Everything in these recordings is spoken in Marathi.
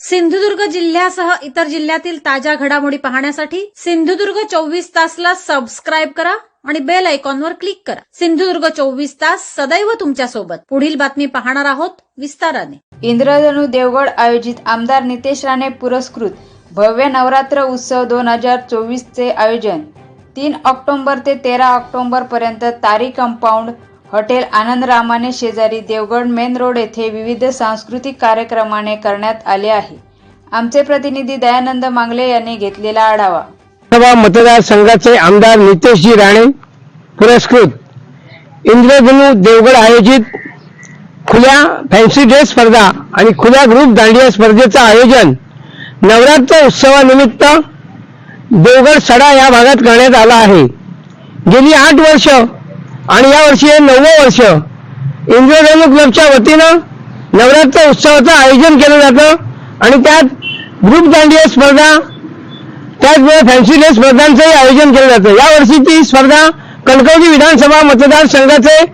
सिंधुदुर्ग जिल्ह्यासह इतर जिल्ह्यातील ताज्या घडामोडी पाहण्यासाठी सिंधुदुर्ग चोवीस तासला सबस्क्राईब करा आणि बेल आयकॉनवर क्लिक करा. सिंधुदुर्ग चोवीस तास सदैव तुमच्यासोबत पुढील बातमी पाहणार आहोत विस्ताराने. इंद्रधनु देवगड आयोजित आमदार नितेश राणे पुरस्कृत भव्य नवरात्र उत्सव दोन हजार चोवीसचे आयोजन. तीन ऑक्टोंबर ते तेरा ऑक्टोंबर पर्यंत तारी कंपाऊंड हॉटेल आनंदरामाने शेजारी देवगड मेन रोड येथे विविध सांस्कृतिक कार्यक्रमाने करण्यात आले आहे. आमचे प्रतिनिधी दयानंद मांगले यांनी घेतलेला आढावा. लोकसभा मतदारसंघाचे आमदार नितेशजी राणे पुरस्कृत. इंद्रधनु देवगड आयोजित खुल्या फॅन्सी ड्रेस स्पर्धा आणि खुल्या ग्रुप दांडिया स्पर्धेचं आयोजन नवरात्र उत्सवानिमित्त देवगड सडा या भागात करण्यात आला आहे. गेली आठ वर्ष आणि या वर्षी हे नववं वर्ष. इंद्रधनु क्लबच्या वतीनं नवरात्र उत्सवाचं आयोजन केलं जातं. आणि त्यात ग्रुप दांडिया स्पर्धा त्याचबरोबर फॅन्सी डे स्पर्धांचंही आयोजन केलं जातं. यावर्षी ती स्पर्धा कणकवली विधानसभा मतदारसंघाचे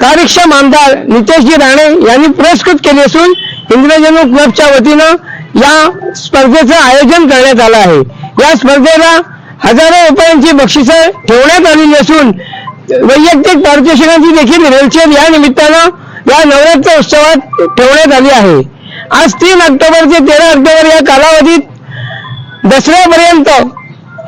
कार्यक्षम आमदार नितेशजी राणे यांनी पुरस्कृत केली असून इंद्रजनू क्लबच्या वतीनं या स्पर्धेचं आयोजन करण्यात आलं आहे. या स्पर्धेला हजारो रुपयांची बक्षिसं ठेवण्यात आलेली असून वैयक्तिक पारितोषिकांची देखील रेलचेल या निमित्तानं या नवरात्र उत्सवात ठेवण्यात आली आहे. आज तीन ऑक्टोबर ते तेरा ऑक्टोबर या कालावधीत दसऱ्यापर्यंत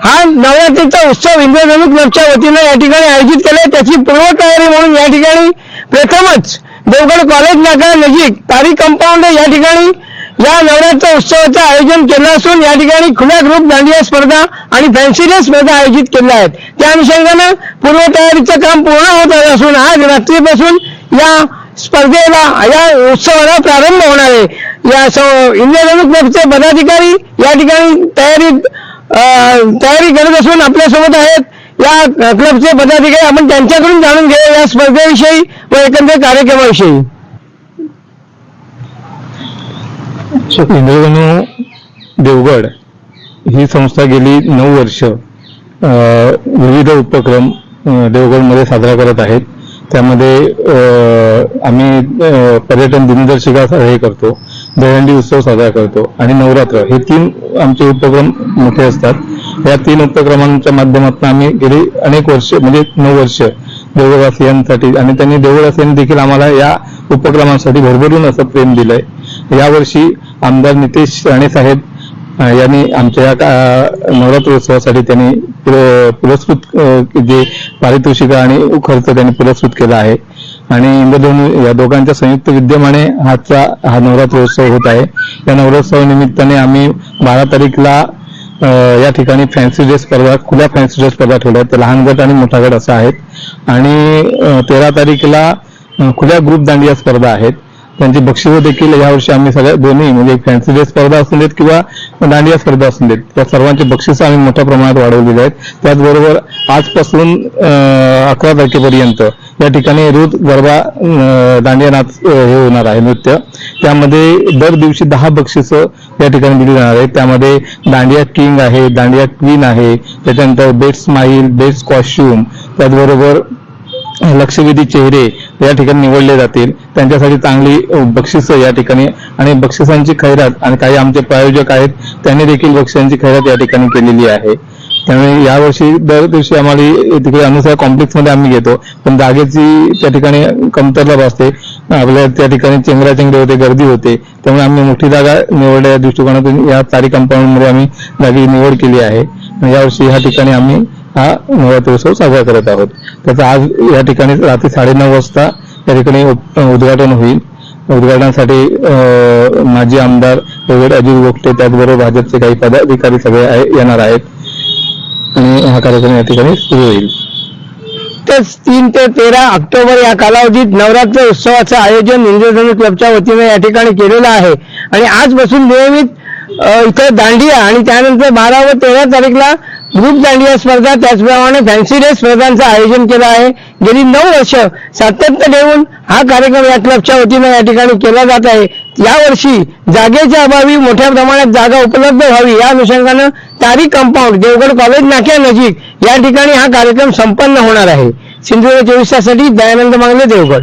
हा नवरात्रीचा उत्सव इंद्रधनुक क्लबच्या वतीनं या ठिकाणी आयोजित केला त्याची पूर्वतयारी म्हणून या ठिकाणी प्रथमच देवगड कॉलेज नाका नजीक तारी कंपाऊंड या ठिकाणी या नवरात्र उत्सवाचं आयोजन केलं असून या ठिकाणी खुल्या ग्रुप दांडिया स्पर्धा आणि फॅन्सी डे स्पर्धा आयोजित केल्या आहेत. त्या अनुषंगानं पूर्वतयारीचं काम पूर्ण होत असून आज रात्रीपासून या स्पर्धेला या उत्सवाला प्रारंभ होणार आहे. या स- इंद्रधनु क्लबचे पदाधिकारी या ठिकाणी तयारी तयारी करत असून आपल्यासोबत आहेत. या क्लबचे पदाधिकारी आपण त्यांच्याकडून जाणून घेऊ या स्पर्धेविषयी व एकंदर कार्यक्रमाविषयी. इंद्रधनु देवगड ही संस्था गेली नऊ वर्ष. विविध उपक्रम देवगडमध्ये साजरा करत आहेत. त्यामध्ये आम्ही पर्यटन दिनदर्शिका हे करतो. दहंडी उत्सव साजरा करतो. आणि नवरात्र हे तीन आमचे उपक्रम मोठे असतात. या तीन उपक्रमांच्या माध्यमातून आम्ही गेली अनेक वर्ष म्हणजे नऊ वर्ष देवळवासियांसाठी आणि त्यांनी देवळवासियांनी देखील आम्हाला या उपक्रमांसाठी भरभरून असं प्रेम दिलंय. यावर्षी आमदार नितेश राणे साहेब यांनी आमच्या या का- नवरात्रोत्सवासाठी त्यांनी पुर- पुरस्कृत जे पारितोषिका आणि खर्च त्यांनी पुरस्कृत केला आहे. आणि इंद्रधोन या दोघांच्या संयुक्त विद्यमाने हाचा हा नवरात्रोत्सव होत आहे. या नवरात्रोत्सवानिमित्ताने आम्ही बारा तारीखला या ठिकाणी फॅन्सी ड्रेस स्पर्धा खुल्या फॅन्सी ड्रेस स्पर्धा ठेवल्या आहेत. लहान गट आणि मोठा गट असा आहेत. आणि तेरा तारीखला खुल्या ग्रुप दांडिया स्पर्धा आहेत. त्यांची बक्षिसं देखील यावर्षी आम्ही सगळ्या दोन्ही म्हणजे फॅन्सी डे स्पर्धा असू देत किंवा दांडिया स्पर्धा असू देत. त्या सर्वांची बक्षिसं आम्ही मोठ्या प्रमाणात वाढवलेली आहेत. त्याचबरोबर आजपासून अकरा तारखेपर्यंत या ठिकाणी रोज गरबा दांडिया नाच हे होणार आहे नृत्य. त्यामध्ये दर दिवशी दहा बक्षिसं या ठिकाणी दिली जाणार आहेत. त्यामध्ये दांडिया किंग आहे दांडिया क्वीन आहे त्याच्यानंतर बेस्ट स्माईल बेस्ट कॉस्ट्युम त्याचबरोबर लक्षवेधी चेहरे या ठिकाणी निवडले जातील. त्यांच्यासाठी चांगली अ, बक्षिसं या ठिकाणी. आणि बक्षिसांची खैरात आणि काही आमचे प्रायोजक आहेत त्यांनी देखील बक्षिसांची खैरात या ठिकाणी केलेली आहे. त्यामुळे यावर्षी दर दिवशी आम्हाला तिकडे अनुसार कॉम्प्लेक्समध्ये आम्ही घेतो. पण जागेची त्या ठिकाणी कमतरता भासते. आपल्या त्या ठिकाणी चेंगराचेंगरे होते गर्दी होते. त्यामुळे आम्ही मोठी जागा निवडल्या दृष्टिकोनातून या तारी कंपाऊंडमध्ये आम्ही जागी निवड केली आहे. यावर्षी ह्या ठिकाणी आम्ही हा नवरात्र उत्सव साजरा करत आहोत. त्याचं आज या ठिकाणी रात्री साडेनऊ वाजता या ठिकाणी उद्घाटन होईल. उद्घाटनासाठी माजी आमदार वगैरे अजित गोगटे त्याचबरोबर भाजपचे काही पदाधिकारी सगळे येणार आहेत. आणि हा कार्यक्रम या ठिकाणी सुरू होईल. तर तीन ते तेरा ऑक्टोबर या कालावधीत नवरात्र उत्सवाचं आयोजन इंद्रधनु क्लबच्या वतीनं या ठिकाणी केलेलं आहे. आणि आजपासून नियमित इथं दांडिया आणि त्यानंतर बारा व तेरा तारीखला ग्रुप दांडिया स्पर्धा त्याचप्रमाणे फॅन्सी डे स्पर्धांचं आयोजन केलं आहे. गेली नऊ वर्ष सातत्य ठेवून हा कार्यक्रम या क्लबच्या वतीनं या ठिकाणी केला जात आहे. यावर्षी जागेच्या अभावी मोठ्या प्रमाणात जागा उपलब्ध व्हावी या अनुषंगानं तारी कंपाऊंड देवगड कॉलेज नाक्या नजीक या ठिकाणी हा कार्यक्रम संपन्न होणार आहे. सिंधुदुर्ग चोवीस तासाठी दयानंद मांगले देवगड.